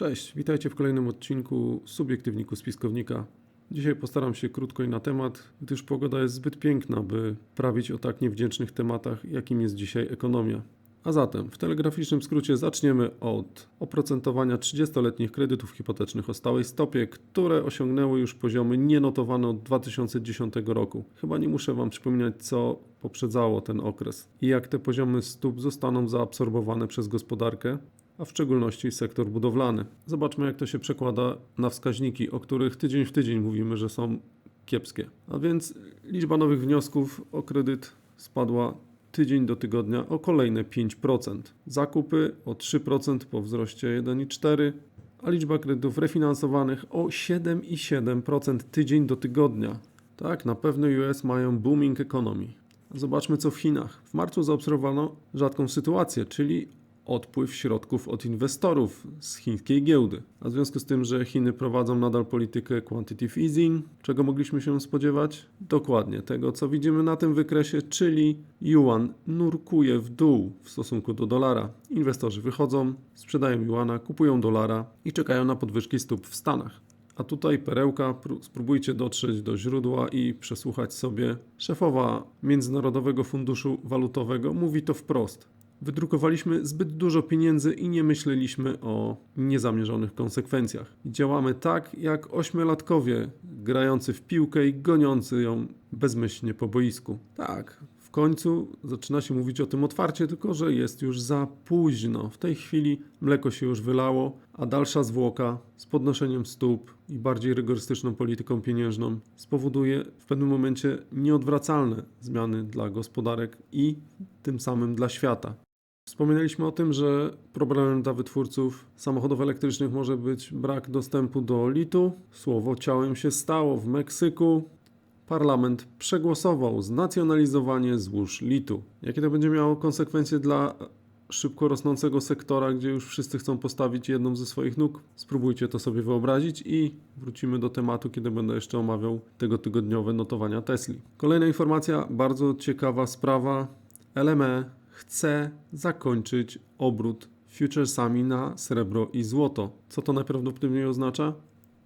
Cześć, witajcie w kolejnym odcinku Subiektywniku Spiskownika. Dzisiaj postaram się krótko i na temat, gdyż pogoda jest zbyt piękna, by prawić o tak niewdzięcznych tematach, jakim jest dzisiaj ekonomia. A zatem, w telegraficznym skrócie zaczniemy od oprocentowania 30-letnich kredytów hipotecznych o stałej stopie, które osiągnęły już poziomy nienotowane od 2010 roku. Chyba nie muszę Wam przypominać, co poprzedzało ten okres i jak te poziomy stóp zostaną zaabsorbowane przez gospodarkę, a w szczególności sektor budowlany. Zobaczmy, jak to się przekłada na wskaźniki, o których tydzień w tydzień mówimy, że są kiepskie. A więc liczba nowych wniosków o kredyt spadła tydzień do tygodnia o kolejne 5%. Zakupy o 3% po wzroście 1,4%, a liczba kredytów refinansowanych o 7,7% tydzień do tygodnia. Tak, na pewno US mają booming economy. Zobaczmy co w Chinach. W marcu zaobserwowano rzadką sytuację, czyli odpływ środków od inwestorów z chińskiej giełdy. A w związku z tym, że Chiny prowadzą nadal politykę quantitative easing, czego mogliśmy się spodziewać? Dokładnie tego, co widzimy na tym wykresie, czyli yuan nurkuje w dół w stosunku do dolara. Inwestorzy wychodzą, sprzedają yuana, kupują dolara i czekają na podwyżki stóp w Stanach. A tutaj perełka, pró- spróbujcie dotrzeć do źródła i przesłuchać sobie. Szefowa Międzynarodowego Funduszu Walutowego mówi to wprost. Wydrukowaliśmy zbyt dużo pieniędzy i nie myśleliśmy o niezamierzonych konsekwencjach. Działamy tak, jak ośmiolatkowie grający w piłkę i goniący ją bezmyślnie po boisku. Tak, w końcu zaczyna się mówić o tym otwarcie, tylko że jest już za późno. W tej chwili mleko się już wylało, a dalsza zwłoka z podnoszeniem stóp i bardziej rygorystyczną polityką pieniężną spowoduje w pewnym momencie nieodwracalne zmiany dla gospodarek i tym samym dla świata. Wspominaliśmy o tym, że problemem dla wytwórców samochodów elektrycznych może być brak dostępu do litu. Słowo ciałem się stało. W Meksyku parlament przegłosował znacjonalizowanie złóż litu. Jakie to będzie miało konsekwencje dla szybko rosnącego sektora, gdzie już wszyscy chcą postawić jedną ze swoich nóg? Spróbujcie to sobie wyobrazić i wrócimy do tematu, kiedy będę jeszcze omawiał tego tygodniowe notowania Tesli. Kolejna informacja, bardzo ciekawa sprawa. LME chce zakończyć obrót futuresami na srebro i złoto. Co to najprawdopodobniej oznacza?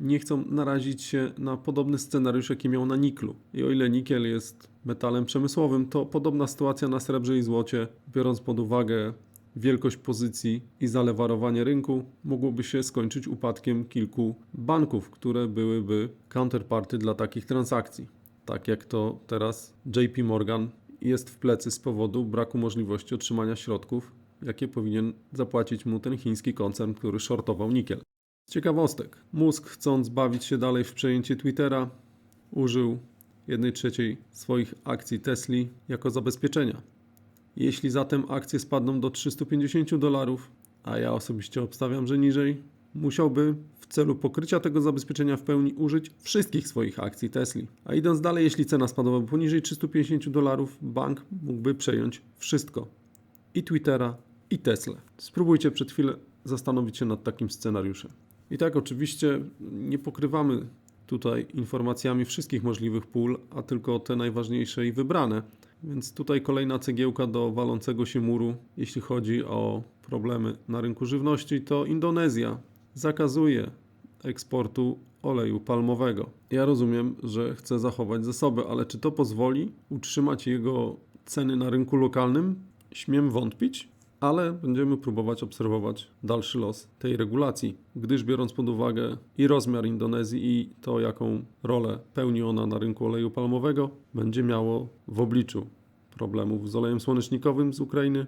Nie chcą narazić się na podobny scenariusz, jaki miał na niklu. I o ile nikiel jest metalem przemysłowym, to podobna sytuacja na srebrze i złocie, biorąc pod uwagę wielkość pozycji i zalewarowanie rynku, mogłoby się skończyć upadkiem kilku banków, które byłyby counterparty dla takich transakcji. Tak jak to teraz JP Morgan jest w plecy z powodu braku możliwości otrzymania środków, jakie powinien zapłacić mu ten chiński koncern, który shortował nikiel. Ciekawostek, Musk chcąc bawić się dalej w przejęcie Twittera, użył 1 trzeciej swoich akcji Tesli jako zabezpieczenia. Jeśli zatem akcje spadną do 350 dolarów, a ja osobiście obstawiam, że niżej, musiałby w celu pokrycia tego zabezpieczenia w pełni użyć wszystkich swoich akcji Tesli. A idąc dalej, jeśli cena spadłaby poniżej 350 dolarów, bank mógłby przejąć wszystko. I Twittera, i Tesla. Spróbujcie przed chwilę zastanowić się nad takim scenariuszem. I tak oczywiście nie pokrywamy tutaj informacjami wszystkich możliwych pól, a tylko te najważniejsze i wybrane. Więc tutaj kolejna cegiełka do walącego się muru, jeśli chodzi o problemy na rynku żywności, to Indonezja zakazuje eksportu oleju palmowego. Ja rozumiem, że chce zachować zasoby, ale czy to pozwoli utrzymać jego ceny na rynku lokalnym? Śmiem wątpić, ale będziemy próbować obserwować dalszy los tej regulacji, gdyż biorąc pod uwagę i rozmiar Indonezji i to, jaką rolę pełni ona na rynku oleju palmowego, będzie miało w obliczu problemów z olejem słonecznikowym z Ukrainy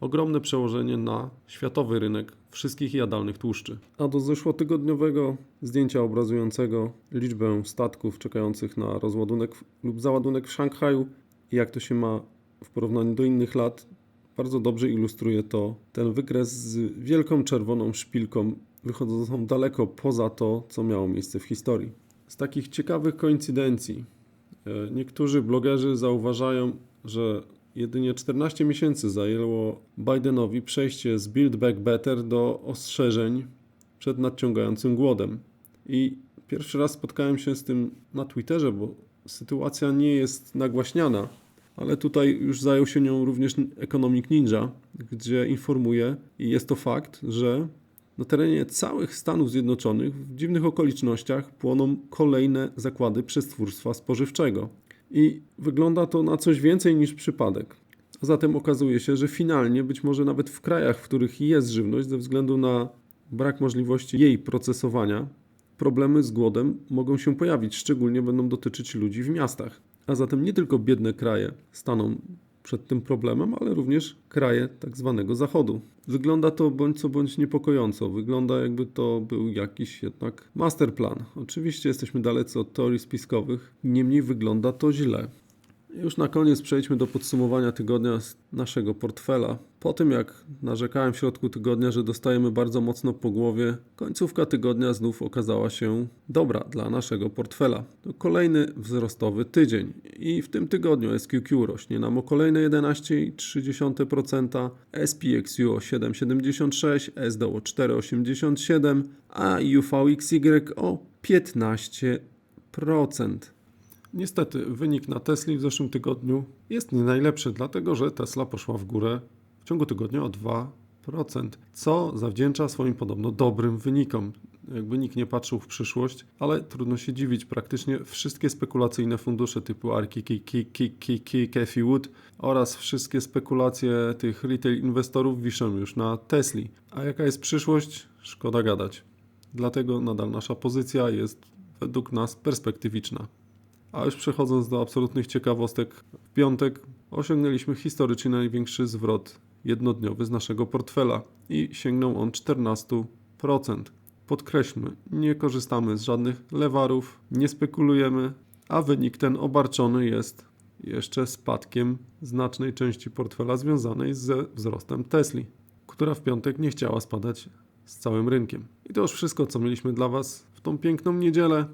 ogromne przełożenie na światowy rynek wszystkich jadalnych tłuszczy. A do zeszłotygodniowego zdjęcia obrazującego liczbę statków czekających na rozładunek lub załadunek w Szanghaju i jak to się ma w porównaniu do innych lat, bardzo dobrze ilustruje to ten wykres z wielką czerwoną szpilką wychodzącą daleko poza to, co miało miejsce w historii. Z takich ciekawych koincydencji e, niektórzy blogerzy zauważają, że jedynie 14 miesięcy zajęło Bidenowi przejście z Build Back Better do ostrzeżeń przed nadciągającym głodem. I pierwszy raz spotkałem się z tym na Twitterze, bo sytuacja nie jest nagłaśniana, ale tutaj już zajął się nią również Economic Ninja, gdzie informuje, i jest to fakt, że Na terenie całych Stanów Zjednoczonych w dziwnych okolicznościach płoną kolejne zakłady przestwórstwa spożywczego. I wygląda to na coś więcej niż przypadek. A zatem okazuje się, że finalnie, być może nawet w krajach, w których jest żywność, ze względu na brak możliwości jej procesowania, problemy z głodem mogą się pojawić, szczególnie będą dotyczyć ludzi w miastach. A zatem nie tylko biedne kraje staną przed tym problemem, ale również kraje tak zwanego Zachodu. Wygląda to bądź co bądź niepokojąco. Wygląda jakby to był jakiś jednak masterplan. Oczywiście jesteśmy dalecy od teorii spiskowych, niemniej wygląda to źle. Już na koniec przejdźmy do podsumowania tygodnia z naszego portfela. Po tym jak narzekałem w środku tygodnia, że dostajemy bardzo mocno po głowie, końcówka tygodnia znów okazała się dobra dla naszego portfela. To kolejny wzrostowy tydzień i w tym tygodniu SQQ rośnie nam o kolejne 11,3%, SPXU o 7,76%, SDO o 4,87%, a UVXY o 15%. Niestety, wynik na Tesli w zeszłym tygodniu jest nie najlepszy, dlatego że Tesla poszła w górę w ciągu tygodnia o 2%, co zawdzięcza swoim podobno dobrym wynikom. Jakby nikt nie patrzył w przyszłość, ale trudno się dziwić. Praktycznie wszystkie spekulacyjne fundusze typu Arki, Cathy Wood oraz wszystkie spekulacje tych retail inwestorów wiszą już na Tesli. A jaka jest przyszłość? Szkoda gadać. Dlatego nadal nasza pozycja jest według nas perspektywiczna. A już przechodząc do absolutnych ciekawostek, w piątek osiągnęliśmy historycznie największy zwrot jednodniowy z naszego portfela i sięgnął on 14%. Podkreślmy, nie korzystamy z żadnych lewarów, nie spekulujemy, a wynik ten obarczony jest jeszcze spadkiem znacznej części portfela związanej ze wzrostem Tesli, która w piątek nie chciała spadać z całym rynkiem. I to już wszystko, co mieliśmy dla Was w tą piękną niedzielę.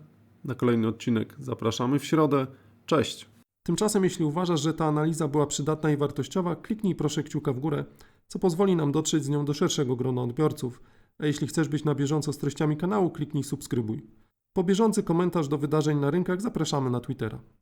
Na kolejny odcinek zapraszamy w środę. Cześć! Tymczasem, jeśli uważasz, że ta analiza była przydatna i wartościowa, kliknij proszę kciuka w górę, co pozwoli nam dotrzeć z nią do szerszego grona odbiorców. A jeśli chcesz być na bieżąco z treściami kanału, kliknij subskrybuj. Po bieżący komentarz do wydarzeń na rynkach zapraszamy na Twittera.